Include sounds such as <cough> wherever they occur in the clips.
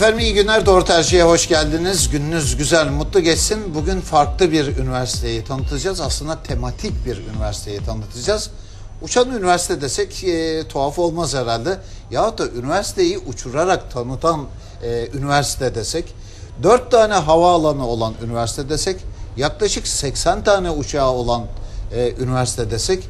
Efendim iyi günler Doğru Tercih'e hoş geldiniz. Gününüz güzel, mutlu geçsin. Bugün farklı bir üniversiteyi tanıtacağız. Aslında tematik bir üniversiteyi tanıtacağız. Uçan üniversite desek e, tuhaf olmaz herhalde. Yahut da üniversiteyi uçurarak tanıtan e, üniversite desek. Dört tane havaalanı olan üniversite desek. Yaklaşık 80 tane uçağı olan e, üniversite desek.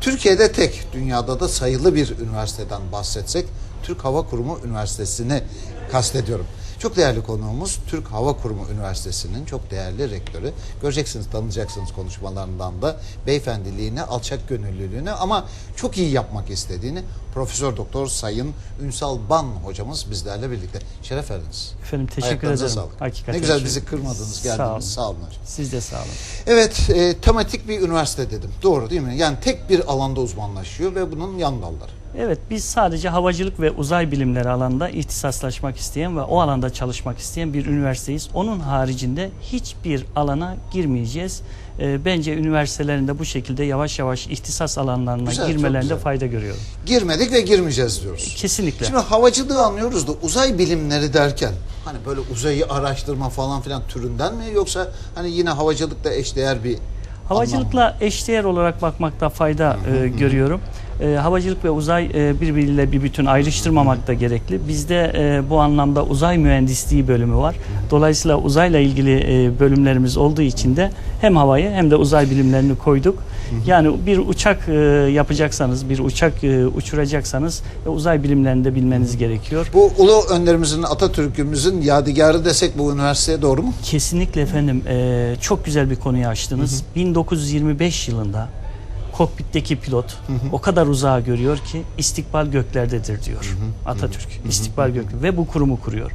Türkiye'de tek, dünyada da sayılı bir üniversiteden bahsetsek Türk Hava Kurumu Üniversitesi'ni kastediyorum. Çok değerli konuğumuz Türk Hava Kurumu Üniversitesi'nin çok değerli rektörü. Göreceksiniz, tanıyacaksınız konuşmalarından da beyefendiliğini, alçak gönüllülüğünü ama çok iyi yapmak istediğini Profesör Doktor Sayın Ünsal Ban hocamız bizlerle birlikte. Şeref verdiniz. Efendim teşekkür Ayaklarınıza ederim. Sağlık. Hakikaten ne güzel bizi kırmadınız, Sağ olun. geldiniz. Sağ olun. Siz de sağ olun. Evet, e, tematik bir üniversite dedim. Doğru değil mi? Yani tek bir alanda uzmanlaşıyor ve bunun yan dalları. Evet biz sadece havacılık ve uzay bilimleri alanında ihtisaslaşmak isteyen ve o alanda çalışmak isteyen bir üniversiteyiz. Onun haricinde hiçbir alana girmeyeceğiz. Ee, bence üniversitelerinde bu şekilde yavaş yavaş ihtisas alanlarına Güzel, girmelerinde fayda görüyorum. Girmedik ve girmeyeceğiz diyoruz. Kesinlikle. Şimdi havacılığı anlıyoruz da uzay bilimleri derken hani böyle uzayı araştırma falan filan türünden mi yoksa hani yine havacılıkla eşdeğer bir Havacılıkla eşdeğer olarak bakmakta fayda e, görüyorum. E, havacılık ve uzay e, birbiriyle bir bütün ayrıştırmamak da gerekli. Bizde e, bu anlamda uzay mühendisliği bölümü var. Dolayısıyla uzayla ilgili e, bölümlerimiz olduğu için de hem havayı hem de uzay bilimlerini koyduk. Yani bir uçak e, yapacaksanız, bir uçak e, uçuracaksanız e, uzay bilimlerini de bilmeniz gerekiyor. bu ulu önlerimizin Atatürk'ümüzün yadigarı desek bu üniversiteye doğru mu? Kesinlikle efendim eee, çok güzel bir konuyu açtınız. 1925 yılında kokpitteki pilot o kadar uzağa görüyor ki istikbal göklerdedir diyor Atatürk. İstikbal gök ve bu kurumu kuruyor.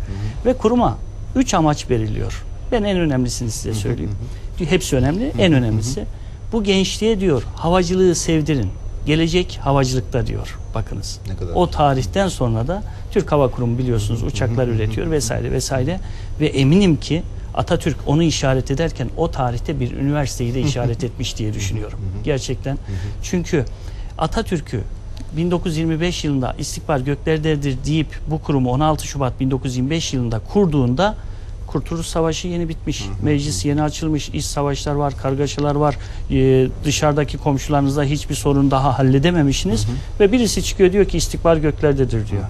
Ve kuruma üç amaç veriliyor. Ben en önemlisini size söyleyeyim. Hepsi önemli. En önemlisi bu gençliğe diyor havacılığı sevdirin. Gelecek havacılıkta diyor. Bakınız. Ne kadar O tarihten sonra da Türk Hava Kurumu biliyorsunuz uçaklar üretiyor vesaire vesaire ve eminim ki Atatürk onu işaret ederken o tarihte bir üniversiteyi de işaret etmiş diye düşünüyorum. Gerçekten. Çünkü Atatürk'ü 1925 yılında istikbal göklerdedir deyip bu kurumu 16 Şubat 1925 yılında kurduğunda Kurtuluş Savaşı yeni bitmiş. Meclis yeni açılmış. iç savaşlar var, kargaşalar var. Ee, dışarıdaki komşularınızla hiçbir sorun daha halledememişsiniz. Ve birisi çıkıyor diyor ki istikbal göklerdedir diyor.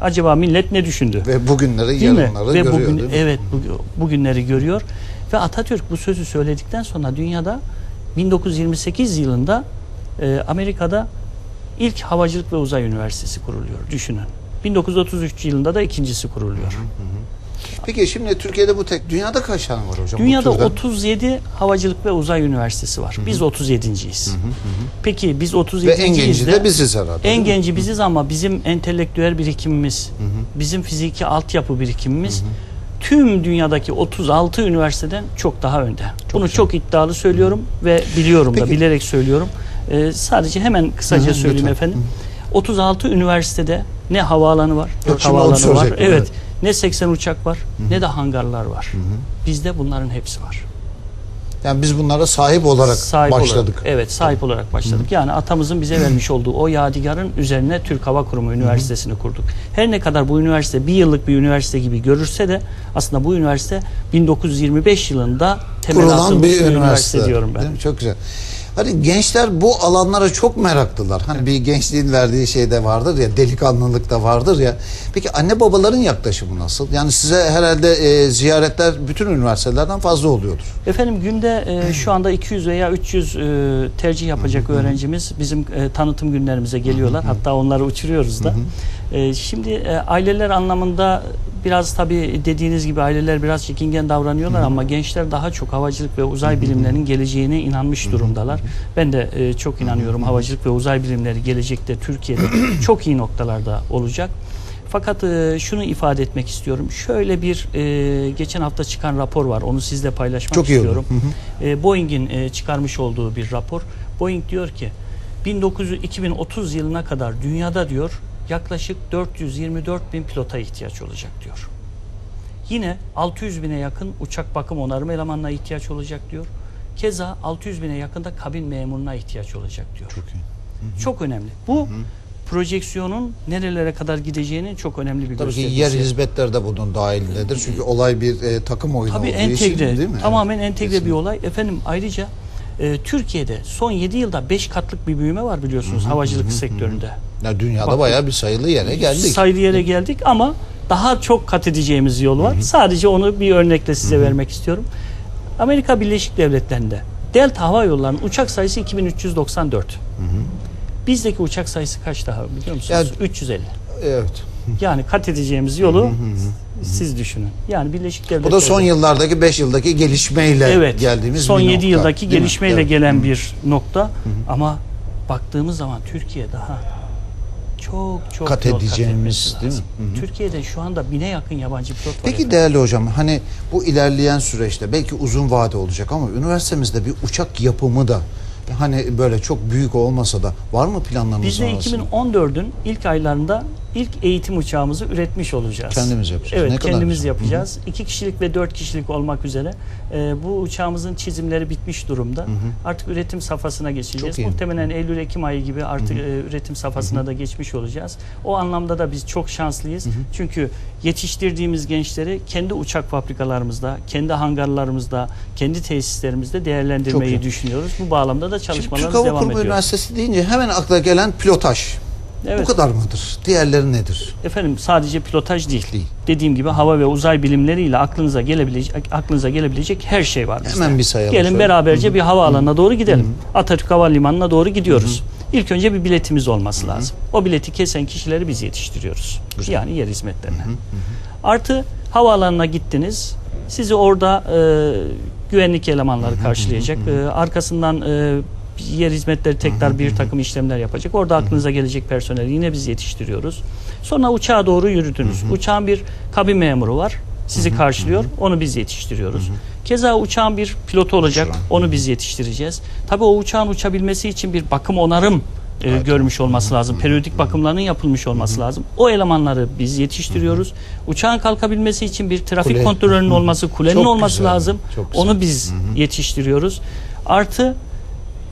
Acaba millet ne düşündü? Ve bugünleri Değil mi? yarınları Ve görüyor bugün değil mi? evet bu- bugünleri görüyor ve Atatürk bu sözü söyledikten sonra dünyada 1928 yılında e, Amerika'da ilk Havacılık ve Uzay Üniversitesi kuruluyor. Düşünün. 1933 yılında da ikincisi kuruluyor. Peki şimdi Türkiye'de bu tek dünyada kaç tane var hocam? Dünyada türden? 37 Havacılık ve Uzay Üniversitesi var. Biz 37.yiz. Peki biz 37.yiz ve en genci de biziz herhalde. En genci biziz ama bizim entelektüel birikimimiz, bizim fiziki altyapı birikimimiz tüm dünyadaki 36 üniversiteden çok daha önde. Bunu çok iddialı söylüyorum ve biliyorum da Peki. bilerek söylüyorum. Ee, sadece hemen kısaca Hı hı, söyleyeyim lütfen. efendim. 36 üniversitede ne havaalanı var, Yok, dört şimdi onu havaalanı var. Evet. evet. Ne 80 uçak var, ne de hangarlar var. Bizde bunların hepsi var. Yani biz bunlara sahip olarak Sahip başladık. Olarak, evet, sahip olarak başladık. Yani atamızın bize vermiş olduğu o yadigarın üzerine Türk Hava Kurumu Üniversitesi'ni kurduk. Her ne kadar bu üniversite bir yıllık bir üniversite gibi görürse de aslında bu üniversite 1925 yılında temel kurulan bir üniversite. diyorum ben. Çok güzel. Hani gençler bu alanlara çok meraklılar. Hani bir gençliğin verdiği şey de vardır ya, delikanlılık da vardır ya. Peki anne babaların yaklaşımı nasıl? Yani size herhalde e, ziyaretler bütün üniversitelerden fazla oluyordur. Efendim günde e, şu anda 200 veya 300 e, tercih yapacak öğrencimiz bizim e, tanıtım günlerimize geliyorlar. Hatta onları uçuruyoruz da. E, şimdi e, aileler anlamında biraz tabii dediğiniz gibi aileler biraz çekingen davranıyorlar ama gençler daha çok havacılık ve uzay bilimlerinin geleceğine inanmış durumdalar. Ben de e, çok inanıyorum havacılık ve uzay bilimleri gelecekte Türkiye'de <clears throat> çok iyi noktalarda olacak. Fakat e, şunu ifade etmek istiyorum. Şöyle bir e, geçen hafta çıkan rapor var. Onu sizle paylaşmak Çok istiyorum. E, Boeing'in e, çıkarmış olduğu bir rapor. Boeing diyor ki 1900 2030 yılına kadar dünyada diyor yaklaşık 424 bin pilota ihtiyaç olacak diyor. Yine 600 bine yakın uçak bakım onarım elemanına ihtiyaç olacak diyor. Keza 600 bine yakında kabin memuruna ihtiyaç olacak diyor. Çok iyi. Çok önemli. Bu projeksiyonun nerelere kadar gideceğinin çok önemli bir Tabii ki göstergesi. yer hizmetleri de bunun dahilindedir. Çünkü olay bir e, takım oyunu Tabii olduğu entegre, için değil mi? tamamen entegre bir kesinlikle. olay. Efendim ayrıca e, Türkiye'de son 7 yılda 5 katlık bir büyüme var biliyorsunuz havacılık sektöründe. Ya dünyada Bak- bayağı bir sayılı yere geldik. Sayılı yere geldik ama daha çok kat edeceğimiz yol var. Sadece onu bir örnekle size vermek istiyorum. Amerika Birleşik Devletleri'nde Delta Hava Yolları'nın uçak sayısı 2394. Bizdeki uçak sayısı kaç daha biliyor musunuz? 350. Evet. Yani kat edeceğimiz yolu siz düşünün. Yani Birleşik Devletler Bu da son yıllardaki 5 yıldaki gelişmeyle evet, geldiğimiz son bir 7 nokta, yıldaki değil mi? gelişmeyle Evet. gelen bir nokta ama baktığımız zaman Türkiye daha çok çok Kat edeceğimiz, etmesi değil mi? Türkiye'de şu anda bine yakın yabancı pilot var. Peki efendim. değerli hocam hani bu ilerleyen süreçte belki uzun vade olacak ama üniversitemizde bir uçak yapımı da hani böyle çok büyük olmasa da var mı planlarınız Biz de arasında? 2014'ün ilk aylarında ilk eğitim uçağımızı üretmiş olacağız. Kendimiz yapacağız. Evet Ne kadar kendimiz güzel. yapacağız. İki kişilik ve dört kişilik olmak üzere e, bu uçağımızın çizimleri bitmiş durumda. Artık üretim safhasına geçeceğiz. Muhtemelen Eylül-Ekim ayı gibi artık e, üretim safhasına da geçmiş olacağız. O anlamda da biz çok şanslıyız. Çünkü yetiştirdiğimiz gençleri kendi uçak fabrikalarımızda, kendi hangarlarımızda, kendi tesislerimizde değerlendirmeyi Çok düşünüyoruz. Bu bağlamda da Şimdi Türk çalışmalarımız Hava devam Kurumu ediyor. Üniversitesi deyince hemen akla gelen pilotaj. Evet. Bu kadar mıdır? Diğerleri nedir? Efendim sadece pilotaj değil. Değil. Dediğim gibi hava ve uzay bilimleriyle aklınıza gelebilecek aklınıza gelebilecek her şey var bizde. Hemen bir sayalım. Gelin şöyle. beraberce bir havaalanına doğru gidelim. Atatürk Havalimanı'na doğru gidiyoruz. İlk önce bir biletimiz olması lazım. O bileti kesen kişileri biz yetiştiriyoruz. Yani yer hizmetlerine. Artı havaalanına gittiniz. Sizi orada e, güvenlik elemanları karşılayacak. E, arkasından e, yer hizmetleri tekrar bir takım işlemler yapacak. Orada aklınıza gelecek personeli yine biz yetiştiriyoruz. Sonra uçağa doğru yürüdünüz. Uçağın bir kabin memuru var. Sizi karşılıyor. Onu biz yetiştiriyoruz. Keza uçağın bir pilotu olacak. Onu biz yetiştireceğiz. Tabii o uçağın uçabilmesi için bir bakım onarım e, görmüş olması lazım. Periyodik bakımlarının yapılmış olması lazım. O elemanları biz yetiştiriyoruz. Uçağın kalkabilmesi için bir trafik Kule. kontrolörünün olması, kulenin Çok olması güzel, lazım. çok güzel. Onu biz yetiştiriyoruz. Artı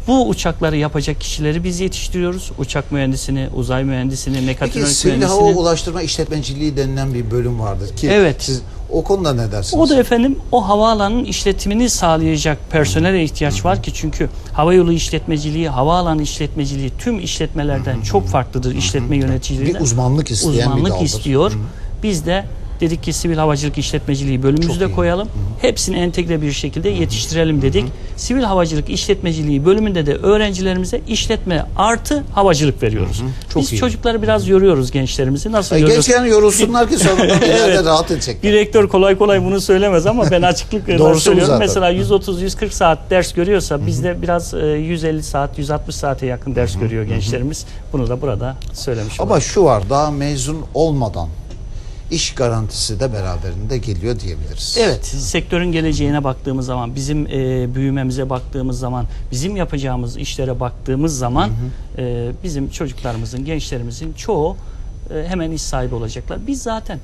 bu uçakları yapacak kişileri biz yetiştiriyoruz. Uçak mühendisini, uzay mühendisini, Peki mekatronik sivil hava mühendisini. ulaştırma işletmeciliği denilen bir bölüm vardır ki Evet. siz o konuda ne dersiniz? O da efendim o havaalanının işletimini sağlayacak personele ihtiyaç var ki çünkü havayolu işletmeciliği, havaalanı işletmeciliği tüm işletmelerden çok farklıdır işletme yöneticiliğinden. bir uzmanlık isteyen bir uzmanlık daldır. istiyor. Biz de dedik ki sivil havacılık işletmeciliği bölümümüzü de koyalım. Hepsini entegre bir şekilde yetiştirelim dedik. Sivil havacılık işletmeciliği bölümünde de öğrencilerimize işletme artı havacılık veriyoruz. Çok Biz iyi. çocukları biraz yoruyoruz gençlerimizi. Nasıl Ay, yoruyoruz? Gençken yorulsunlar ki <laughs> ileride Evet. rahat edecekler. Direktör kolay kolay bunu söylemez ama ben açıklıkla <laughs> söylüyorum. zaten. Mesela 130-140 saat ders görüyorsa bizde biraz e, 150 saat, 160 saate yakın ders görüyor gençlerimiz. Bunu da burada söylemiş Ama olalım. şu var daha mezun olmadan iş garantisi de beraberinde geliyor diyebiliriz. Evet, sektörün geleceğine baktığımız zaman, bizim e, büyümemize baktığımız zaman, bizim yapacağımız işlere baktığımız zaman e, bizim çocuklarımızın, gençlerimizin çoğu e, hemen iş sahibi olacaklar. Biz zaten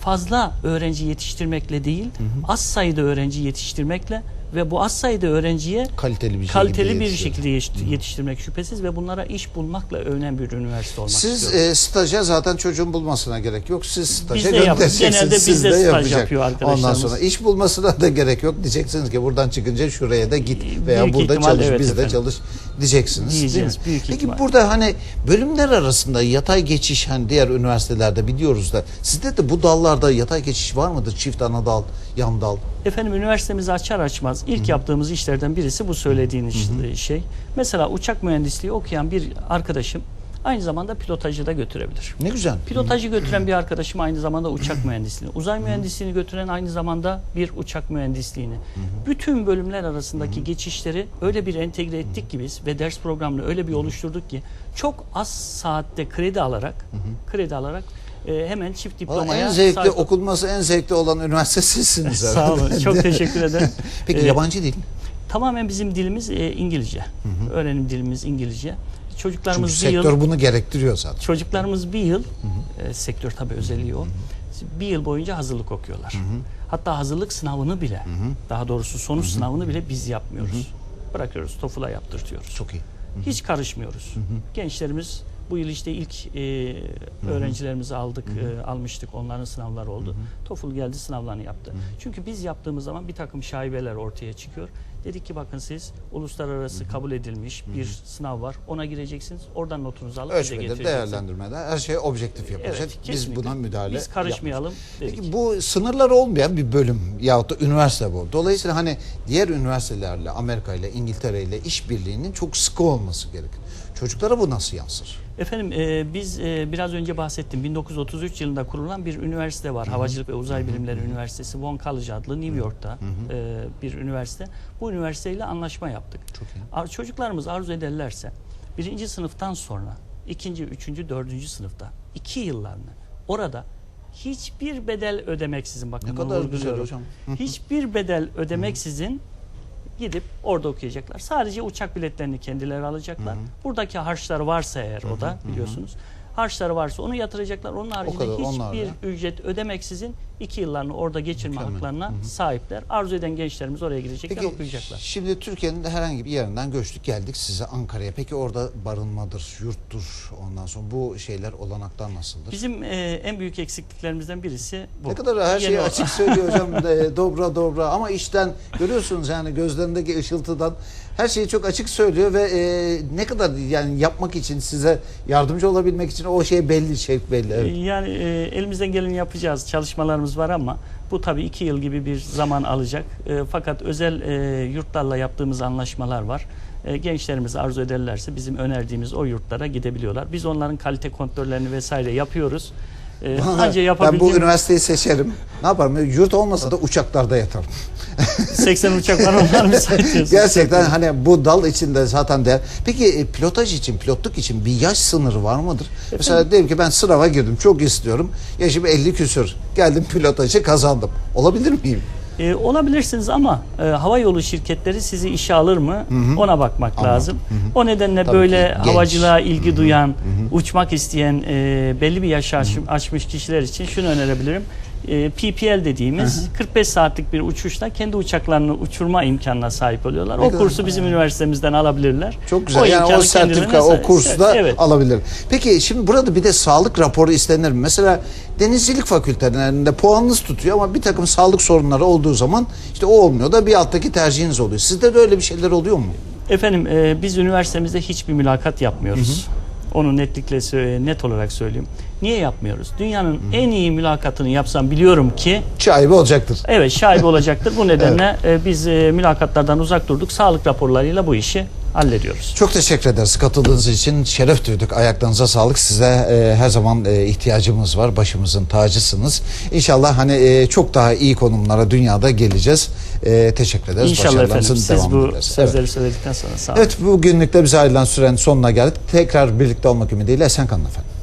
fazla öğrenci yetiştirmekle değil, az sayıda öğrenci yetiştirmekle ve bu az sayıda öğrenciye Kaliteli bir kaliteli şekilde bir şekilde yetiş- yetiştirmek şüphesiz ve bunlara iş bulmakla övünen bir üniversite olmak Siz istiyoruz. e, staja zaten çocuğun bulmasına gerek yok. Siz staja Biz de göndereceksiniz. genelde Siz bizde de staj yapacak. yapıyor Ondan arkadaşlarımız. sonra iş bulmasına da gerek yok. Diyeceksiniz ki buradan çıkınca şuraya da git veya Büyük burada ihtimal çalış evet bizde efendim. çalış diyeceksiniz. Diyeceğiz, değil mi? büyük Peki ihtimal. burada hani bölümler arasında yatay geçiş hani diğer üniversitelerde biliyoruz da sizde de bu dallarda yatay geçiş var mıdır? Çift ana dal, yan dal. Efendim üniversitemizi açar açmaz ilk yaptığımız işlerden birisi bu söylediğiniz işte şey. Mesela uçak mühendisliği okuyan bir arkadaşım aynı zamanda pilotajı da götürebilir. Ne güzel. Pilotajı götüren bir arkadaşım aynı zamanda uçak mühendisliğini, uzay mühendisliğini götüren aynı zamanda bir uçak mühendisliğini. Bütün bölümler arasındaki geçişleri öyle bir entegre ettik ki biz ve ders programını öyle bir oluşturduk ki çok az saatte kredi alarak, kredi alarak e, hemen çift diplomaya en zevkli sahip- okulması en zevkli olan üniversite sizsiniz. <laughs> Sağ olun. Çok teşekkür ederim. <laughs> Peki Ee, yabancı dil? Tamamen bizim dilimiz e, İngilizce. Öğrenim dilimiz İngilizce. Çünkü Çocuklarımız bir sektör yıl bunu gerektiriyor zaten. çocuklarımız bir yıl e, sektör tabii özelliği o. Bir yıl boyunca hazırlık okuyorlar. Hatta hazırlık sınavını bile, daha doğrusu sonuç sınavını bile biz yapmıyoruz. Bırakıyoruz, TOEFL'a yaptırtıyoruz. Çok iyi. Hiç karışmıyoruz. Gençlerimiz Bu yıl işte ilk e, öğrencilerimizi aldık, e, almıştık. Onların sınavları oldu. TOEFL geldi sınavlarını yaptı. Çünkü biz yaptığımız zaman bir takım şaibeler ortaya çıkıyor. Dedik ki bakın siz uluslararası kabul edilmiş bir sınav var. Ona gireceksiniz. Oradan notunuzu alıp bize Ölçmede, getireceksiniz. değerlendirmede her şey objektif yapılacak. Evet, Biz kesinlikle. buna müdahale Biz karışmayalım dedik. Peki bu sınırları olmayan bir bölüm yahut da üniversite bu. Dolayısıyla hani diğer üniversitelerle, Amerika ile, İngiltere ile işbirliğinin çok sıkı olması gerekir. Çocuklara bu nasıl yansır? Efendim e, biz e, biraz önce bahsettim 1933 yılında kurulan bir üniversite var. Havacılık ve Uzay Bilimleri Üniversitesi Von College adlı New York'ta e, bir üniversite. Bu üniversiteyle anlaşma yaptık. Çok iyi. Ar- Çocuklarımız arzu ederlerse birinci sınıftan sonra ikinci, üçüncü, dördüncü sınıfta iki yıllarını orada hiçbir bedel ödemeksizin bakın Ne kadar güzel hocam. hiçbir bedel ödemeksizin gidip orada okuyacaklar. Sadece uçak biletlerini kendileri alacaklar. Buradaki harçları varsa eğer o da biliyorsunuz. Harçları varsa onu yatıracaklar. Onun haricinde kadar, onlar hiçbir da. ücret ödemeksizin iki yıllarını orada geçirme Mükemmel. haklarına sahipler. Arzu eden gençlerimiz oraya gidecekler, Peki okuyacaklar. şimdi Türkiye'nin de herhangi bir yerinden göçtük geldik size Ankara'ya. Peki orada barınmadır, yurttur ondan sonra bu şeyler olanaklar nasıldır? Bizim e, en büyük eksikliklerimizden birisi bu. Ne kadar her şeyi Yeni açık söylüyor hocam. De, dobra dobra ama işten görüyorsunuz yani gözlerindeki ışıltıdan her şeyi çok açık söylüyor ve e, ne kadar yani yapmak için size yardımcı olabilmek için o şey belli şey belli. Evet. Yani e, elimizden geleni yapacağız. Çalışmalarımız var ama bu tabii iki yıl gibi bir zaman alacak. E, fakat özel e, yurtlarla yaptığımız anlaşmalar var. E, gençlerimiz arzu ederlerse bizim önerdiğimiz o yurtlara gidebiliyorlar. Biz onların kalite kontrollerini vesaire yapıyoruz. E, anca ben bu yapabildiğim üniversiteyi seçerim. Ne yaparım? Yurt olmasa da uçaklarda yatarım. <laughs> 80 uçak <laughs> var onlar müsait diyorsunuz. Gerçekten hani bu dal içinde zaten değer. Peki e, pilotaj için, pilotluk için bir yaş sınırı var mıdır? Mesela diyelim ki ben sınava girdim, çok istiyorum. Yaşım 50 küsür. Geldim pilotajı kazandım. Olabilir miyim? E, olabilirsiniz ama e, hava yolu şirketleri sizi işe alır mı? Ona bakmak Ama, lazım. O nedenle Tabii böyle havacılığa ilgi duyan, uçmak isteyen e, belli bir yaş aş- aşmış kişiler için şunu önerebilirim. E, PPL dediğimiz 45 saatlik bir uçuşla kendi uçaklarını uçurma imkanına sahip oluyorlar. Ne o kursu bizim üniversitemizden alabilirler. Çok güzel. yani imkanı o sertifika, o kursu da evet. alabilir. Peki şimdi burada bir de sağlık raporu istenir mi? Mesela denizcilik fakültelerinde puanınız tutuyor ama bir takım sağlık sorunları olduğu zaman işte o olmuyor da bir alttaki tercihiniz oluyor. Sizde de öyle bir şeyler oluyor mu? Efendim e, biz üniversitemizde hiçbir mülakat yapmıyoruz. Onu netlikle net olarak söyleyeyim. Niye yapmıyoruz? Dünyanın en iyi mülakatını yapsam biliyorum ki Şaibe olacaktır. evet şaibe olacaktır. Bu <laughs> nedenle e, biz e, mülakatlardan uzak durduk. Sağlık raporlarıyla bu işi hallediyoruz. Çok teşekkür ederiz katıldığınız için. Şeref duyduk. Ayaklarınıza sağlık. Size e, her zaman e, ihtiyacımız var. Başımızın tacısınız. İnşallah hani e, çok daha iyi konumlara dünyada geleceğiz. E, teşekkür ederiz. İnşallah efendim. Siz bu. Evet. sözleri söyledikten sonra sağ olun. Evet bugünlük de bize ayrılan sürenin sonuna geldik. Tekrar birlikte olmak ümidiyle esen kalın efendim.